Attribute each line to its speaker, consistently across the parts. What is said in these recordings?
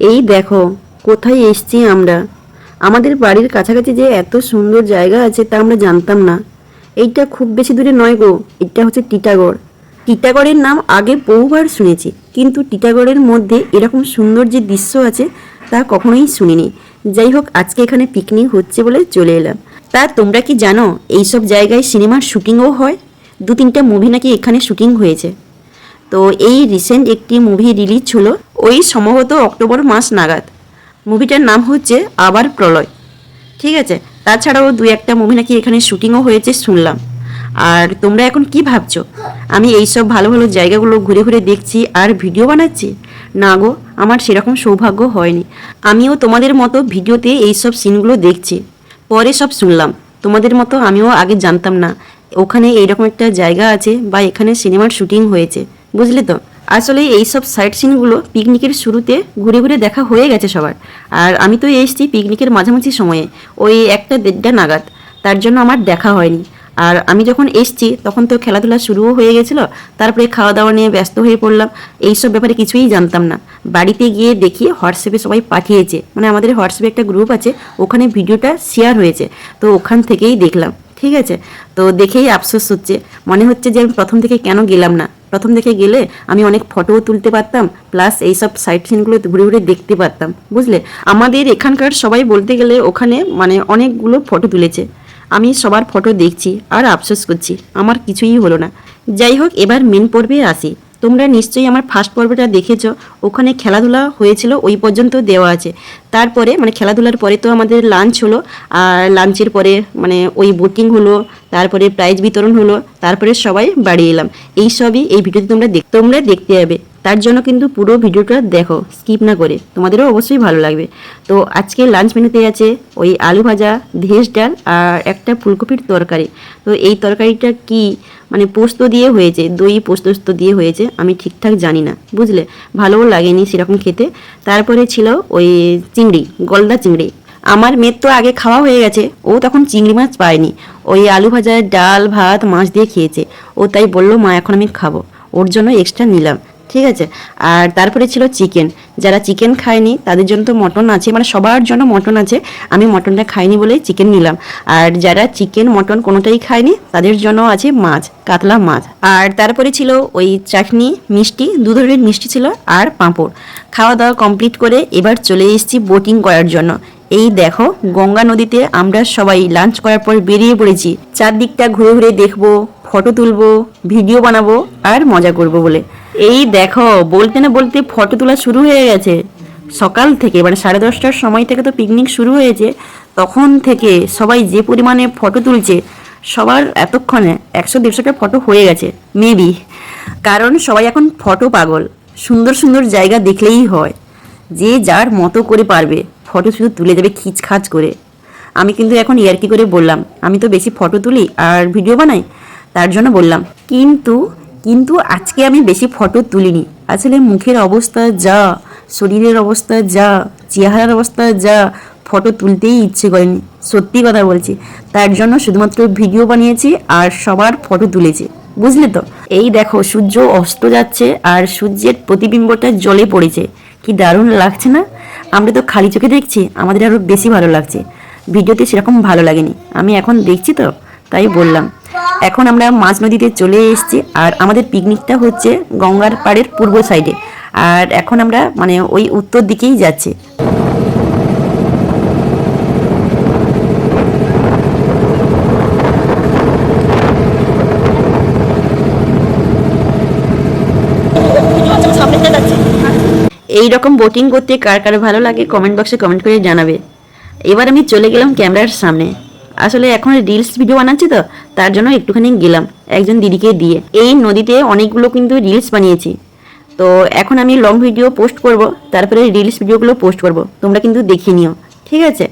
Speaker 1: এই দেখো, কোথায় এসছি আমরা? আমাদের বাড়ির কাছাকাছি যে এত সুন্দর জায়গা আছে তা আমরা জানতাম না। এইটা খুব বেশি দূরে নয় গো, এটা হচ্ছে টিটাগড়। টিটাগড়ের নাম আগে বহুবার শুনেছি, কিন্তু টিটাগড়ের মধ্যে এরকম সুন্দর যে দৃশ্য আছে তা কখনোই শুনিনি। যাই হোক, আজকে এখানে পিকনিক হচ্ছে বলে চলে এলাম। তা তোমরা কি জানো, এইসব জায়গায় সিনেমার শুটিংও হয়? দু তিনটা মুভি নাকি এখানে শুটিং হয়েছে। তো এই রিসেন্ট একটি মুভি রিলিজ হলো, ওই সম্ভবত অক্টোবর মাস নাগাদ। মুভিটার নাম হচ্ছে আবার প্রলয়। ঠিক আছে? তাছাড়াও দু একটা মুভি নাকি এখানে শুটিংও হয়েছে শুনলাম। আর তোমরা এখন কি ভাবছ? আমি এই সব ভালো ভালো জায়গাগুলো ঘুরে ঘুরে দেখছি আর ভিডিও বানাচ্ছি? না গো, আমার সেরকম সৌভাগ্য হয়নি। আমিও তোমাদের মতো ভিডিওতে এই সব সিনগুলো দেখছি। পরে সব শুনলাম। তোমাদের মতো আমিও আগে জানতাম না, ওখানে এইরকম একটা জায়গা আছে বা এখানে সিনেমার শুটিং হয়েছে। বুঝলে তো? আসলে এই সব সাইট সিনগুলো পিকনিকের শুরুতে ঘুরে ঘুরে দেখা হয়ে গেছে সবার। আর আমি তো এসেছি পিকনিকের মাঝামাঝি সময়ে, ওই একটা দেড়টা নাগাদ। তার জন্য আমার দেখা হয়নি। আর আমি যখন এসছি, তখন তো খেলাধুলা শুরুও হয়ে গেছিল। তারপরে খাওয়া দাওয়া নিয়ে ব্যস্ত হয়ে পড়লাম। এইসব ব্যাপারে কিছুই জানতাম না। বাড়িতে গিয়ে দেখি হোয়াটসঅ্যাপে সবাই পাঠিয়েছে। মানে আমাদের হোয়াটসঅ্যাপে একটা গ্রুপ আছে, ওখানে ভিডিওটা শেয়ার হয়েছে। তো ওখান থেকেই দেখলাম। ঠিক আছে? তো দেখেই আফসোস হচ্ছে। মনে হচ্ছে যে আমি প্রথম থেকে কেন গেলাম না? প্রথম থেকে গেলে আমি অনেক ফটোও তুলতে পারতাম প্লাস এইসব সাইট সিনগুলো ঘুরে ঘুরে দেখতে পারতাম, বুঝলে? আমাদের এখানকার সবাই বলতে গেলে ওখানে মানে অনেকগুলো ফটো তুলেছে। আমি সবার ফটো দেখছি আর আফসোস করছি, আমার কিছুই হলো না। যাই হোক, এবার মেন পর্বে আসি। তোমরা নিশ্চয়ই আমার ফার্স্ট পর্বটা দেখেছ। ওখানে খেলাধুলা হয়েছিল, ওই পর্যন্ত দেওয়া আছে। তারপরে মানে খেলাধুলার পরে তো আমাদের লাঞ্চ হলো, আর লাঞ্চের পরে মানে ওই বোটিং হলো, তারপরে প্রাইজ বিতরণ হলো, তারপরে সবাই বাড়ি এলাম। এই সবই এই ভিডিওতে তোমরা দেখ তোমরা দেখতে যাবে তার জন্য কিন্তু পুরো ভিডিওটা দেখো স্কিপ না করে। তোমাদেরও অবশ্যই ভালো লাগবে। তো আজকে লাঞ্চ মেনুতে আছে ওই আলু ভাজা, ভেজ ডাল, আর একটা ফুলকপির তরকারি। তো এই তরকারিটা কি? মানে পোস্ত দিয়ে হয়েছে, দই পোস্ত দিয়ে হয়েছে, আমি ঠিকঠাক জানি না, বুঝলে? ভালোও লাগেনি সেরকম খেতে। তারপরে ছিল ওই চিংড়ি, গলদা চিংড়ি। আমার মেয়ের তো আগে খাওয়া হয়ে গেছে, ও তখন চিংড়ি মাছ পায়নি। ওই আলু ভাজা, ডাল, ভাত, মাছ দিয়ে খেয়েছে। ও তাই বলল, মা, এখন আমি খাব। ওর জন্য এক্সট্রা নিলাম। ঠিক আছে? আর তারপরে ছিল চিকেন যারা চিকেন খায়নি, তাদের জন্য তো মটন আছে মানে সবার জন্য মটন আছে। আমি মটনটা খাইনি বলেই চিকেন নিলাম। আর যারা চিকেন মটন কোনোটাই খায়নি, তাদের জন্য আছে মাছ, কাতলা মাছ। আর তারপরে ছিল ওই চাটনি, মিষ্টি, দু ধরনের মিষ্টি ছিল আর পাঁপড়। খাওয়া দাওয়া কমপ্লিট করে এবার চলে এসেছি বোটিং করার জন্য। এই দেখো, গঙ্গা নদীতে আমরা সবাই লাঞ্চ করার পর বেরিয়ে পড়েছি। চারদিকটা ঘুরে ঘুরে দেখব ফটো তুলবো ভিডিও বানাবো আর মজা করব বলে। এই দেখো, বলতে না বলতে ফটো তোলা শুরু হয়ে গেছে। সকাল থেকে মানে সাড়ে দশটার সময় থেকে তো পিকনিক শুরু হয়েছে। তখন থেকে সবাই যে পরিমাণে ফটো তুলছে, সবার এতক্ষণে একশো দেড়শোটা ফটো হয়ে গেছে মেবি কারণ সবাই এখন ফটো পাগল, সুন্দর সুন্দর জায়গা দেখলেই হয়। যে যার মতো করে পারবে, ফটো শুধু তুলে যাবে খিচখাচ করে। আমি কিন্তু এখন ইয়ার্কি করে বললাম, আমি তো বেশি ফটো তুলি আর ভিডিও বানাই? তার জন্য বললাম, কিন্তু কিন্তু আজকে আমি বেশি ফটো তুলিনি। আসলে মুখের অবস্থা যা, শরীরের অবস্থা যা, চেহারার অবস্থা যা ফটো তুলতেই ইচ্ছে করেনি। সত্যি কথা বলছি। তার জন্য শুধুমাত্র ভিডিও বানিয়েছি আর সবার ফটো তুলেছি। বুঝলে তো? এই দেখো, সূর্য অস্ত যাচ্ছে আর সূর্যের প্রতিবিম্বটা জলে পড়েছে। কি দারুণ লাগছে না? আমরা তো খালি চোখে দেখছি, আমাদের আরও বেশি ভালো লাগছে। ভিডিওতে সেরকম ভালো লাগেনি। আমি এখন দেখছি তো, তাই বললাম। এখন আমরা মাঝ নদীতে চলে এসেছি, আর আমাদের পিকনিকটা হচ্ছে গঙ্গার পাড়ের পূর্ব সাইডে। আর এখন আমরা মানে ওই উত্তর দিকেই যাচ্ছি। এই রকম বোটিং করতে কার কার ভালো লাগে কমেন্ট বক্সে কমেন্ট করে জানাবে। এবার আমি চলে গেলাম ক্যামেরার সামনে। আসলে এখন রিলস ভিডিও বানাচ্ছি তো, তার জন্য একটুখানি গেলাম একজন দিদিকে দিয়ে। এই নদীতে অনেকগুলো কিন্তু রিলস বানিয়েছি। তো এখন আমি লং ভিডিও পোস্ট করব, তারপরে রিলস ভিডিওগুলো পোস্ট করব, তোমরা কিন্তু দেখে নিও, ঠিক আছে?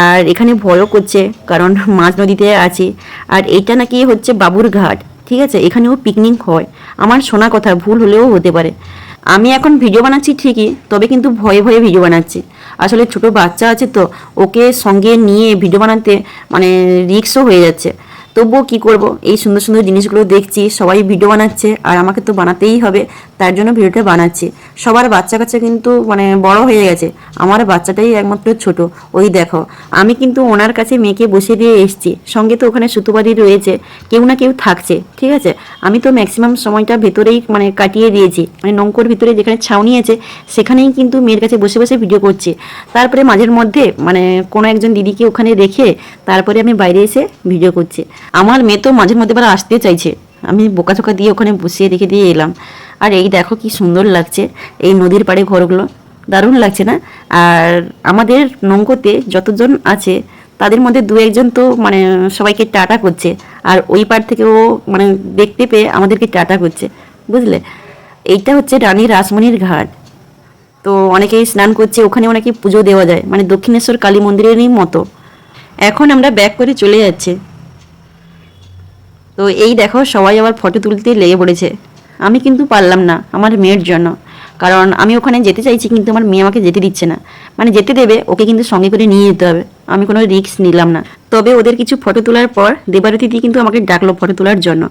Speaker 1: আর এখানে ভয়ও করছে, কারণ মাঝ নদীতে আছি। আর এইটা নাকি হচ্ছে বাবুর ঘাট, ঠিক আছে? এখানেও পিকনিক হয়। আমার শোনা কথা, ভুল হলেও হতে পারে। আমি এখন ভিডিও বানাচ্ছি ঠিকই, তবে কিন্তু ভয়ে ভয়ে ভিডিও বানাচ্ছি। আসলে ছোট বাচ্চা আছে তো, ওকে সঙ্গে নিয়ে ভিডিও বানাতে মানে রিক্সও হয়ে যাচ্ছে। তবুও কি করব? এই সুন্দর সুন্দর জিনিসগুলো দেখছি, সবাই ভিডিও বানাচ্ছে, আর আমাকে তো বানাতেই হবে, তার জন্য ভিডিওটা বানাচ্ছি। সবার বাচ্চা কাচ্চা কিন্তু মানে বড় হয়ে গেছে, আমার বাচ্চাটাই একমাত্র ছোট। ওই দেখো, আমি কিন্তু ওনার কাছে মেয়েকে বসিয়ে দিয়ে এসেছি, সঙ্গে তো ওখানে সুতোবাড়ি রয়েছে, কেউ না কেউ থাকছে, ঠিক আছে? আমি তো ম্যাক্সিমাম সময়টা ভেতরেই মানে কাটিয়ে দিয়েছি মানে নৌকোর ভিতরে যেখানে ছাউনি আছে, সেখানেই কিন্তু মেয়ের কাছে বসে বসে ভিডিও করছি। তারপরে মাঝের মধ্যে মানে কোনো একজন দিদিকে ওখানে রেখে, তারপরে আমি বাইরে এসে ভিডিও করছি। আমার মেয়ে তো মাঝে মধ্যে এবার আসতে চাইছে। আমি বোকা বোকাচোকা দিয়ে ওখানে বসিয়ে রেখে দিয়ে এলাম। আর এই দেখো কি সুন্দর লাগছে, এই নদীর পাড়ে ঘরগুলো। দারুণ লাগছে না? আর আমাদের নৌকোতে যতজন আছে, তাদের মধ্যে দু একজন তো মানে সবাইকে টাটা করছে। আর ওই পার থেকে ও মানে দেখতে পেয়ে আমাদেরকে টাটা করছে। বুঝলে? এইটা হচ্ছে রানী রাসমণির ঘাট। তো অনেকেই স্নান করছে ওখানে অনেকে পুজো দেওয়া যায়। মানে দক্ষিণেশ্বর কালী মন্দিরেরই মতো। এখন আমরা ব্যাক করে চলে যাচ্ছে। তো এই দেখো, সবাই আবার ফটো তুলতে লেগে পড়েছে। আমি কিন্তু পারলাম না আমার মেয়ের জন্য। কারণ আমি ওখানে যেতে চাইছি কিন্তু আমার মেয়ে আমাকে যেতে দিচ্ছে না। মানে যেতে দেবে, ওকে কিন্তু সঙ্গে করে নিয়ে যেতে হবে। আমি কোনো রিস্ক নিলাম না। তবে ওদের কিছু ফটো তোলার পর দেবারতী দিয়ে কিন্তু আমাকে ডাকলো ফটো তোলার জন্য।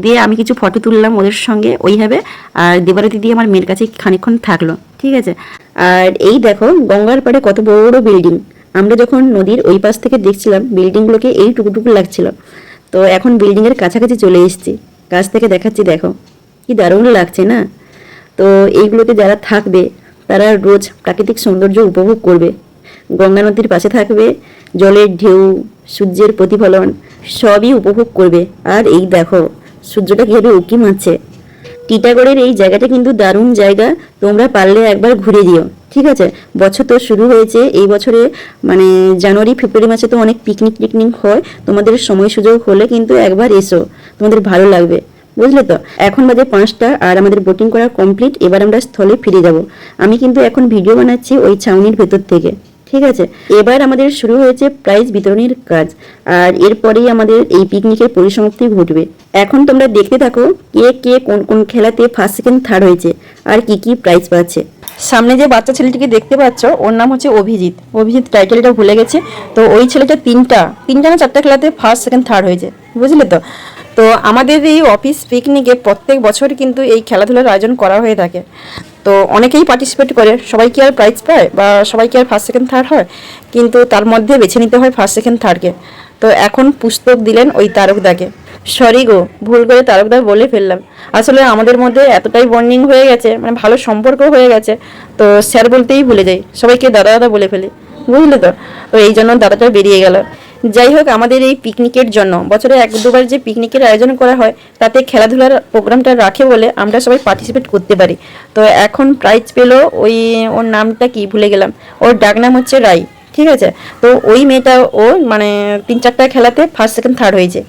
Speaker 1: দিয়ে আমি কিছু ফটো তুললাম ওদের সঙ্গে ওইভাবে, আর দেবারতী দিয়ে আমার মেয়ের কাছে খানিকক্ষণ থাকল। ঠিক আছে? আর এই দেখো, গঙ্গার পাড়ে কত বড় বড় বিল্ডিং আমরা যখন নদীর ওই পাশ থেকে দেখছিলাম বিল্ডিংগুলোকে এই টুকুটুকু লাগছিল। তো এখন বিল্ডিংয়ের কাছাকাছি চলে এসেছি। কাছ থেকে দেখাচ্ছি, দেখো। কি দারুণ লাগছে না? তো এইগুলোতে যারা থাকবে, তারা রোজ প্রাকৃতিক সৌন্দর্য উপভোগ করবে। গঙ্গা নদীর পাশে থাকবে, জলের ঢেউ, সূর্যের প্রতিফলন, সবই উপভোগ করবে। আর এই দেখো, সূর্যটা কীভাবে উঁকি মারছে। টিটাগড়ের এই জায়গাটা কিন্তু দারুণ জায়গা। তোমরা পারলে একবার ঘুরে দিও। ঠিক আছে, বছর তো শুরু হয়েছে, এই বছরে মানে জানুয়ারি, ফেব্রুয়ারি মাসে তো অনেক পিকনিক টিকনিক হয়, তোমাদের সময় সুযোগ হলে কিন্তু একবার এসো, তোমাদের ভালো লাগবে, বুঝলে তো? এখন বাজে পাঁচটা আর আমাদের বোটিং করা কমপ্লিট এবার আমরা স্থলে ফিরে যাব। আমি কিন্তু এখন ভিডিও বানাচ্ছি ওই ছাউনির ভেতর থেকে, ঠিক আছে? এবার আমাদের শুরু হয়েছে প্রাইজ বিতরণের কাজ, আর এরপরেই আমাদের এই পিকনিকের পরিসমাপ্তি ঘটবে। এখন তোমরা দেখতে থাকো, কে কে কোন কোন খেলাতে ফার্স্ট সেকেন্ড থার্ড হয়েছে, আর কি কি প্রাইজ পাচ্ছে। সামনে যে বাচ্চা ছেলেটিকে দেখতে পাচ্ছ, ওর নাম হচ্ছে অভিজিৎ। অভিজিৎ টাইটেলটা ভুলে গেছে। তো ওই ছেলেটা তিনটা তিনটা না চারটা খেলাতে ফার্স্ট সেকেন্ড থার্ড হয়েছে। বুঝলে তো? তো আমাদের এই অফিস পিকনিকে প্রত্যেক বছর কিন্তু এই খেলাধুলার আয়োজন করা হয়ে থাকে। তো অনেকেই পার্টিসিপেট করে। সবাই কি আর প্রাইজ পায় বা সবাই কি আর ফার্স্ট সেকেন্ড থার্ড হয়? কিন্তু তার মধ্যে বেছে নিতে হয় ফার্স্ট সেকেন্ড থার্ডকে তো এখন পুস্তক দিলেন ওই তারকদাকে। সরি গো, ভুল করে তারকদা বলে ফেললাম। আসলে আমাদের মধ্যে এতটাই বন্ডিং হয়ে গেছে মানে ভালো সম্পর্ক হয়ে গেছে, তো স্যার বলতেই ভুলে যাই, সবাইকে দাদা দাদা বলে ফেলি। বুঝলে তো? তো এই জন্য দাদাটা বেরিয়ে গেল। যাই হোক, আমাদের এই পিকনিকের জন্য, বছরে এক দুবার যে পিকনিকের আয়োজন করা হয়, তাতে খেলাধুলার প্রোগ্রামটা রাখে বলে আমরা সবাই পার্টিসিপেট করতে পারি। তো এখন প্রাইজ পেল ওই, ওর নামটা কি ভুলে গেলাম। ওর ডাক নাম হচ্ছে রাই, ঠিক আছে? তো ওই মেয়েটা ও মানে তিন চারটা খেলাতে ফার্স্ট সেকেন্ড থার্ড হয়েছে।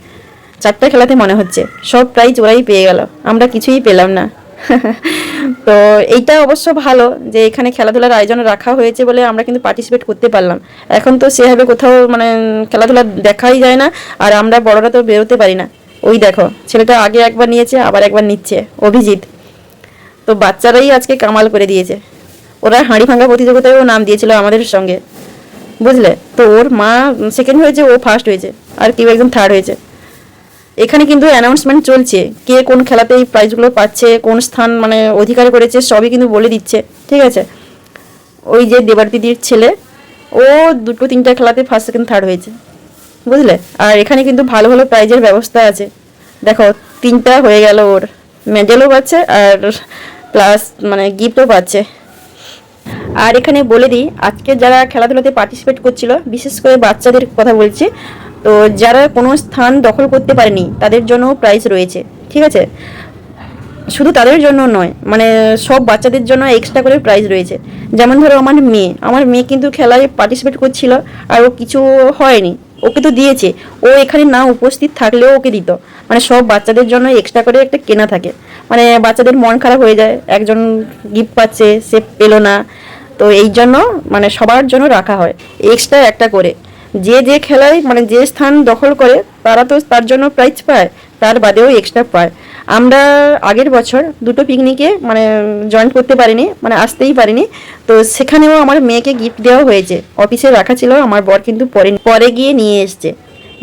Speaker 1: চারটা খেলাতে মনে হচ্ছে। সব প্রাইজ ওরাই পেয়ে গেল। আমরা কিছুই পেলাম না। তো এইটা অবশ্য ভালো যে এখানে খেলাধুলার আয়োজন রাখা হয়েছে বলে আমরা কিন্তু পার্টিসিপেট করতে পারলাম। এখন তো সেভাবে কোথাও মানে খেলাধুলা দেখাই যায় না, আর আমরা বড়রা তো বেরোতে পারি না। ওই দেখো, ছেলেটা আগে একবার নিয়েছে, আবার একবার নিচ্ছে। অভিজিৎ। তো বাচ্চারাই আজকে কামাল করে দিয়েছে। ওরা হাঁড়ি ভাঙা প্রতিযোগিতায়ও নাম দিয়েছিল আমাদের সঙ্গে। বুঝলে? তো ওর মা সেকেন্ড হয়েছে, ও ফার্স্ট হয়েছে। আর কেউ একজন থার্ড হয়েছে। এখানে কিন্তু অ্যানাউন্সমেন্ট চলছে। কে কোন খেলাতে এই প্রাইজগুলো পাচ্ছে, কোন স্থান মানে অধিকার করেছে, সবই কিন্তু বলে দিচ্ছে, ঠিক আছে? ওই যে দেবার দিদির ছেলে, ও দুটো তিনটা খেলাতে ফার্স্ট সেকেন্ড থার্ড হয়েছে। বুঝলে? আর এখানে কিন্তু ভালো ভালো প্রাইজের ব্যবস্থা আছে। দেখো, তিনটা হয়ে গেল ওর। মেডেলও পাচ্ছে আর প্লাস মানে গিফটও পাচ্ছে। আর এখানে বলে দিই, আজকে যারা খেলাধুলাতে পার্টিসিপেট করছিল, বিশেষ করে বাচ্চাদের কথা বলছি তো যারা কোনো স্থান দখল করতে পারেনি, তাদের জন্য প্রাইজ রয়েছে, ঠিক আছে? শুধু তাদের জন্য নয় মানে সব বাচ্চাদের জন্য এক্সট্রা করে প্রাইজ রয়েছে। যেমন ধরো আমার মেয়ে আমার মেয়ে কিন্তু খেলায় পার্টিসিপেট করছিল আর ও কিছু হয়নি, ওকে তো দিয়েছে। ও এখানে না উপস্থিত থাকলেও ওকে দিত। মানে সব বাচ্চাদের জন্য এক্সট্রা করে একটা কেনা থাকে। মানে বাচ্চাদের মন খারাপ হয়ে যায়, একজন গিফট পাচ্ছে, সে পেল না। তো এই জন্য মানে সবার জন্য রাখা হয় এক্সট্রা একটা করে। যে যে খেলায় মানে যে স্থান দখল করে, তারা তো তার জন্য প্রাইজ পায়, তার বাদেও এক্সট্রা পায়। আমরা আগের বছর দুটো পিকনিকে মানে জয়েন করতে পারিনি মানে আসতেই পারিনি। তো সেখানেও আমার মেয়েকে গিফট দেওয়া হয়েছে। অফিসে রাখা ছিল, আমার বর কিন্তু পরে পরে গিয়ে নিয়ে এসছে।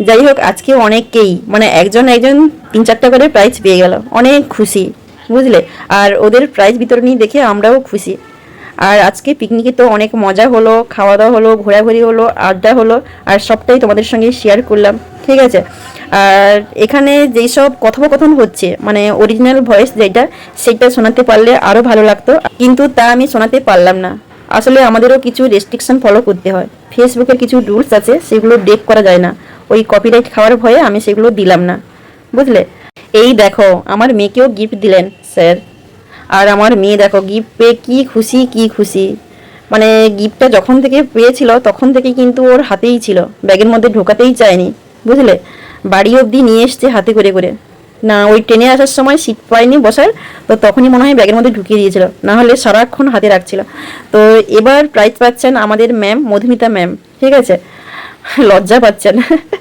Speaker 1: যাই হোক, আজকে অনেককেই মানে একজন একজন তিন চারটা করে প্রাইজ পেয়ে গেল। অনেক খুশি, বুঝলে? আর ওদের প্রাইজ বিতরণী দেখে আমরাও খুশি। আর আজকে পিকনিকে তো অনেক মজা হলো খাওয়া দাওয়া হলো, ঘোরাঘুরি হলো, আড্ডা হলো, আর সবটাই তোমাদের সঙ্গে শেয়ার করলাম, ঠিক আছে? আর এখানে যেই সব কথোপকথন হচ্ছে মানে অরিজিনাল ভয়েস যেটা, সেটা শোনাতে পারলে আরও ভালো লাগতো, কিন্তু তা আমি শোনাতে পারলাম না। আসলে আমাদেরও কিছু রেস্ট্রিকশন ফলো করতে হয়। ফেসবুকের কিছু রুলস আছে, সেগুলো ব্রেক করা যায় না। ওই কপিরাইট খাওয়ার ভয়ে আমি সেগুলো দিলাম না। বুঝলে? এই দেখো, আমার মেয়েকেও গিফট দিলেন স্যার আর আমার মেয়ে, দেখো গিফট পেয়ে কী খুশি কী খুশি। মানে গিফটটা যখন থেকে পেয়েছিল, তখন থেকে কিন্তু ওর হাতেই ছিল। ব্যাগের মধ্যে ঢোকাতেই চায়নি, বুঝলে? বাড়ি অবধি নিয়ে এসছে হাতে করে করে। না, ওই ট্রেনে আসার সময় সিট পায়নি বসার, তো তখনই মনে হয় ব্যাগের মধ্যে ঢুকিয়ে দিয়েছিল, না হলে সারাক্ষণ হাতে রাখছিল। তো এবার প্রাইজ পাচ্ছেন আমাদের ম্যাম মধুমিতা ম্যাম ঠিক আছে? লজ্জা পাচ্ছেন।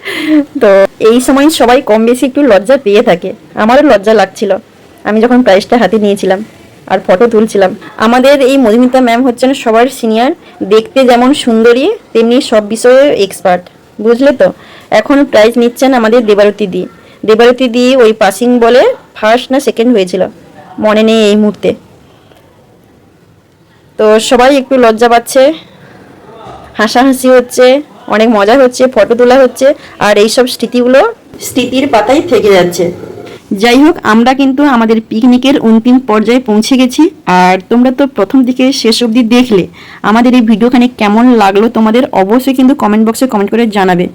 Speaker 1: তো এই সময় সবাই কম বেশি একটু লজ্জা পেয়ে থাকে। আমারও লজ্জা লাগছিল। আমি যখন প্রাইজটা হাতে নিয়েছিলাম আর ফটো তুলছিলাম, আমাদের এই মধুমিতা ম্যাম হচ্ছেন সবার সিনিয়র দেখতে যেমন সুন্দরী, তেমনি সব বিষয়ে এক্সপার্ট বুঝলে তো? এখন প্রাইজ নিচ্ছেন আমাদের দেবারতী দি। দেবারতী দি ওই পাসিং বলে ফার্স্ট না সেকেন্ড হয়েছিল? মনে নেই এই মুহূর্তে। তো সবাই একটু লজ্জা পাচ্ছে, হাসাহাসি হচ্ছে, অনেক মজা হচ্ছে ফটো তোলা হচ্ছে, আর এইসব স্মৃতিগুলো স্মৃতির পাতায় থেকে যাচ্ছে। যাই হোক আমরা কিন্তু আমাদের পিকনিকের অন্তিম পর্যায়ে পৌঁছে গেছি। আর তোমরা তো প্রথম দিকে শেষ অবধি দেখলে, আমাদের এই ভিডিওখানে কেমন লাগল তোমাদের অবশ্যই কিন্তু কমেন্ট বক্সে কমেন্ট করে জানাবে।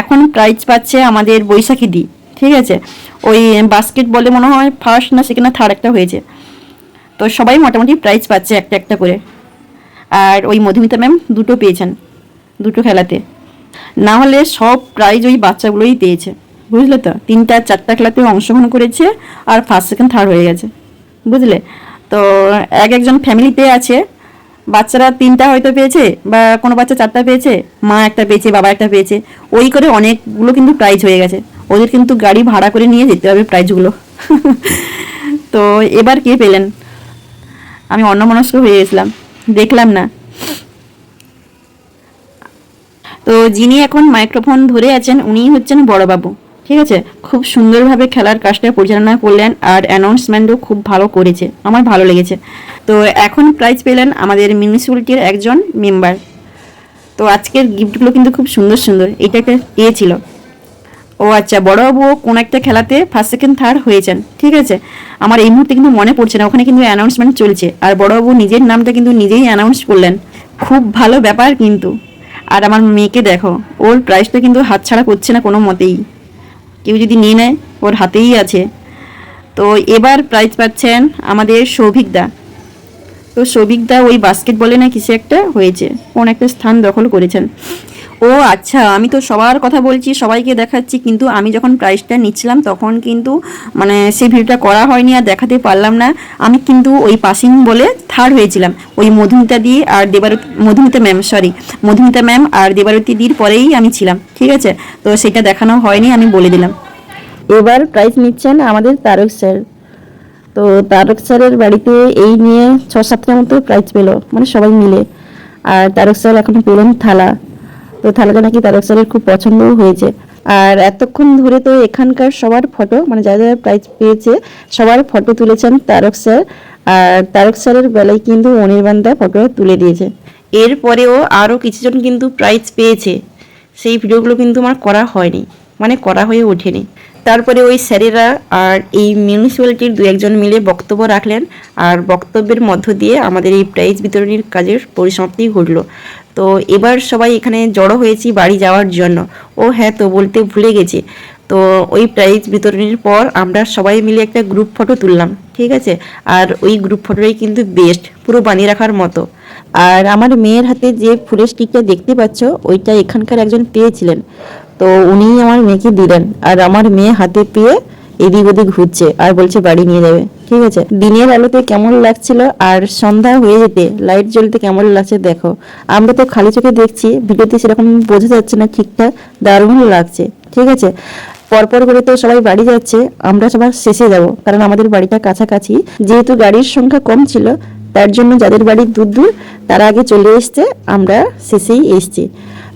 Speaker 1: এখন প্রাইজ পাচ্ছে আমাদের বৈশাখী দি, ঠিক আছে? ওই বাস্কেট বলে মনে হয় ফার্স্ট না সেকেন্ড থার্ড একটা হয়েছে। তো সবাই মোটামুটি প্রাইজ পাচ্ছে একটা একটা করে। আর ওই মধুমিতা ম্যাম দুটো পেয়েছেন, দুটো খেলাতে। না হলে সব প্রাইজ ওই বাচ্চাগুলোই পেয়েছে। বুঝলে তো? তিনটা, চারটা খেলাতে অংশগ্রহণ করেছে আর ফার্স্ট সেকেন্ড থার্ড হয়ে গেছে। বুঝলে? তো এক একজন ফ্যামিলিতে আছে। বাচ্চারা তিনটা হয়তো পেয়েছে বা কোনো বাচ্চা চারটা পেয়েছে, মা একটা পেয়েছে, বাবা একটা পেয়েছে। ওই করে অনেকগুলো কিন্তু প্রাইজ হয়ে গেছে। ওদের কিন্তু গাড়ি ভাড়া করে নিয়ে যেতে হবে প্রাইজগুলো তো এবার কে পেলেন? আমি অন্যমনস্ক হয়ে গেছিলাম। দেখলাম না। তো যিনি এখন মাইক্রোফোন ধরে আছেন, উনিই হচ্ছেন বড়বাবু। ঠিক আছে? খুব সুন্দরভাবে খেলার কাজটা পরিচালনা করলেন আর অ্যানাউন্সমেন্টও খুব ভালো করেছে। আমার ভালো লেগেছে। তো এখন প্রাইজ পেলেন আমাদের মিউনিসিপ্যালিটির একজন মেম্বার তো আজকের গিফটগুলো কিন্তু খুব সুন্দর সুন্দর। এটা একটা পেয়েছিল ও আচ্ছা বড়বাবুও কোন একটা খেলাতে ফার্স্ট সেকেন্ড থার্ড হয়েছেন। ঠিক আছে? আমার এই মুহূর্তে কিন্তু মনে পড়ছে না। ওখানে কিন্তু অ্যানাউন্সমেন্ট চলছে। আর বড়বাবু নিজের নামটা কিন্তু নিজেই অ্যানাউন্স করলেন। খুব ভালো ব্যাপার কিন্তু। আর আমার মেয়েকে দেখো, ওর প্রাইসটা কিন্তু হাতছাড়া করছে না কোনো মতেই। কেউ যদি নিয়ে নেয়, ওর হাতেই আছে। তো এবার প্রাইজ পাচ্ছেন আমাদের সৌভিকদা তো সৌভিকদা ওই বাস্কেটবলে না কিছু একটা হয়েছে। কোন একটা স্থান দখল করেছেন। ও আচ্ছা আমি তো সবার কথা বলছি, সবাইকে দেখাচ্ছি, কিন্তু আমি যখন প্রাইজটা নিচ্ছিলাম তখন কিন্তু মানে সেই ভিডিওটা করা হয়নি আর দেখাতে পারলাম না। আমি কিন্তু ওই পাসিং বলে থার্ড হয়েছিলাম। ওই মধুমিতা দি আর Debarati, Madhumita ma'am sorry Madhumita ma'am আর দেবারতী দির পরেই আমি ছিলাম, ঠিক আছে? তো সেটা দেখানো হয়নি, আমি বলে দিলাম। এবার প্রাইজ নিচ্ছেন আমাদের তারক স্যার তো তারক স্যারের বাড়িতে এই নিয়ে ছ সাতটার মতো প্রাইজ পেল মানে সবাই মিলে। আর তারক স্যার এখন পেলেন থালা। তো থালাটা নাকি তারক স্যারের খুব পছন্দও হয়েছে। আর এতক্ষণ ধরে তো এখানকার সবার ফটো মানে যারা যারা প্রাইজ পেয়েছে, সবার ফটো তুলেছেন তারক স্যার। আর তারক স্যারের বেলায় কিন্তু অনির্বাণদা ফটো তুলে দিয়েছে। এরপরেও আরও কিছুজন কিন্তু প্রাইজ পেয়েছে। সেই ভিডিওগুলো কিন্তু আমার করা হয়নি মানে করা হয়ে ওঠেনি। তারপরে ওই স্যারেরা আর এই মিউনিসিপ্যালিটির দু একজন মিলে বক্তব্য রাখলেন। আর বক্তব্যের মধ্য দিয়ে আমাদের এই প্রাইজ বিতরণীর কাজের পরিসমাপ্তি ঘটলো। তো এবার সবাই এখানে জড়ো হয়েছি বাড়ি যাওয়ার জন্য। ও হ্যাঁ তো বলতে ভুলে গেছি। তো ওই প্রাইজ বিতরণের পর আমরা সবাই মিলে একটা গ্রুপ ফটো তুললাম, ঠিক আছে? আর ওই গ্রুপ ফটোটাই কিন্তু বেস্ট পুরো বানিয়ে রাখার মতো। আর আমার মেয়ের হাতে যে ফুলের স্টিকটা দেখতে পাচ্ছ, ওইটা এখানকার একজন পেয়েছিলেন। তো উনিই আমার মেয়েকে দিলেন। আর আমার মেয়ে হাতে পেয়ে এদিক ওদিক ঘুরছে, আর বলছে বাড়ি নিয়ে যাবে। ঠিক আছে? দিনের আলোতে কেমন লাগছিল আর সন্ধ্যা হয়ে যেতে লাইট জ্বলতে কেমন লাগছে দেখো। আমরা তো খালি চোখে দেখছি, ভিডিওতে সেরকম বোঝা যাচ্ছে না ঠিকঠাক, দারুণ লাগছে। ঠিক আছে? পরপর করে তো সবাই বাড়ি যাচ্ছে, আমরা সবার শেষে যাব, কারণ আমাদের বাড়িটা কাছাকাছি। যেহেতু গাড়ির সংখ্যা কম ছিল, তার জন্য যাদের বাড়ি দূর দূর, তারা আগে চলে এসছে, আমরা শেষেই এসছি।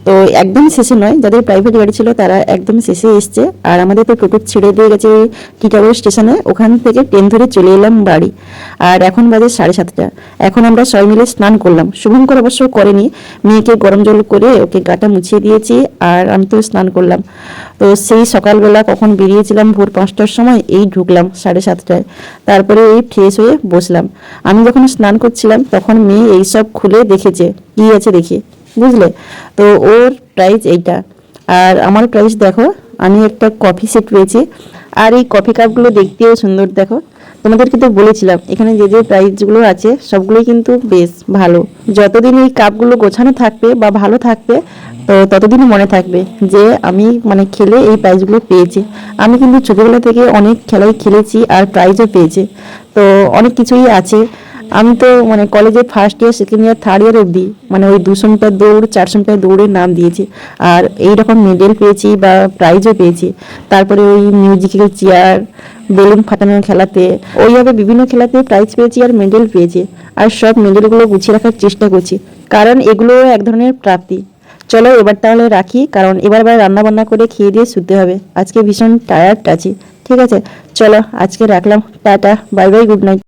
Speaker 1: তো একদম শেষে নয়, যাদের প্রাইভেট গাড়ি ছিল তারা একদম শেষে এসছে। আর আমাদের তো টোটো ছেড়ে দিয়ে গেছে টিটাগড় স্টেশনে, ওখান থেকে ট্রেন ধরে চলে এলাম বাড়ি। আর এখন বাজে সাড়ে সাতটা। এখন আমরা সবাই মিলে স্নান করলাম। শুভঙ্কর অবশ্য করেনি, মেয়েকে গরম জল করে ওকে গাটা মুছিয়ে দিয়েছি আর আমি তো স্নান করলাম। তো সেই সকালবেলা কখন বেরিয়েছিলাম ভোর পাঁচটার সময়, এই ঢুকলাম সাড়ে সাতটায়। তারপরে এই ফ্রেশ হয়ে বসলাম। আমি যখন স্নান করছিলাম, তখন মেয়ে এইসব খুলে দেখেছে। কি আছে দেখে? বুঝলে? তো ওর প্রাইস এইটা। আর আমার প্রাইস দেখো, আমি একটা কফি সেট পেয়েছি। আর এই কফি কাপগুলো দেখতেও সুন্দর, দেখো। তোমাদেরকে তো বলেছিলাম, এখানে যে যে প্রাইসগুলো আছে, সবগুলোই কিন্তু বেশ ভালো। যতদিন এই কাপগুলো গোছানো থাকবে বা ভালো থাকবে, তো ততদিনই মনে থাকবে যে, আমি মানে খেলে এই প্রাইজগুলো পেয়েছি। আমি কিন্তু ছোটোবেলা থেকে অনেক খেলাই খেলেছি আর প্রাইজও পেয়েছি। তো অনেক কিছুই আছে। আমি তো মানে কলেজে first year second year third year অবধি মানে ওই দুশো মিটার দৌড়, চারশো মিটার দৌড়ের নাম দিয়েছি। আর এই রকম মেডেল পেয়েছি বা প্রাইজও পেয়েছি। তারপরে ওই মিউজিক্যাল চেয়ার বেলুন ফাটানোর খেলাতে, ওইভাবে বিভিন্ন খেলাতে প্রাইজ পেয়েছি আর মেডেল পেয়েছি। আর সব মেডেলগুলো গুছিয়ে রাখার চেষ্টা করছি। কারণ এগুলো এক ধরনের প্রাপ্তি। চলো এবার তাহলে রাখি, কারণ এবার আবার রান্না বান্না করে খেয়ে দিয়ে শুতে হবে। আজকে ভীষণ টায়ার্ড আছি। ঠিক আছে, চলো আজকে রাখলাম। Tata bye bye good night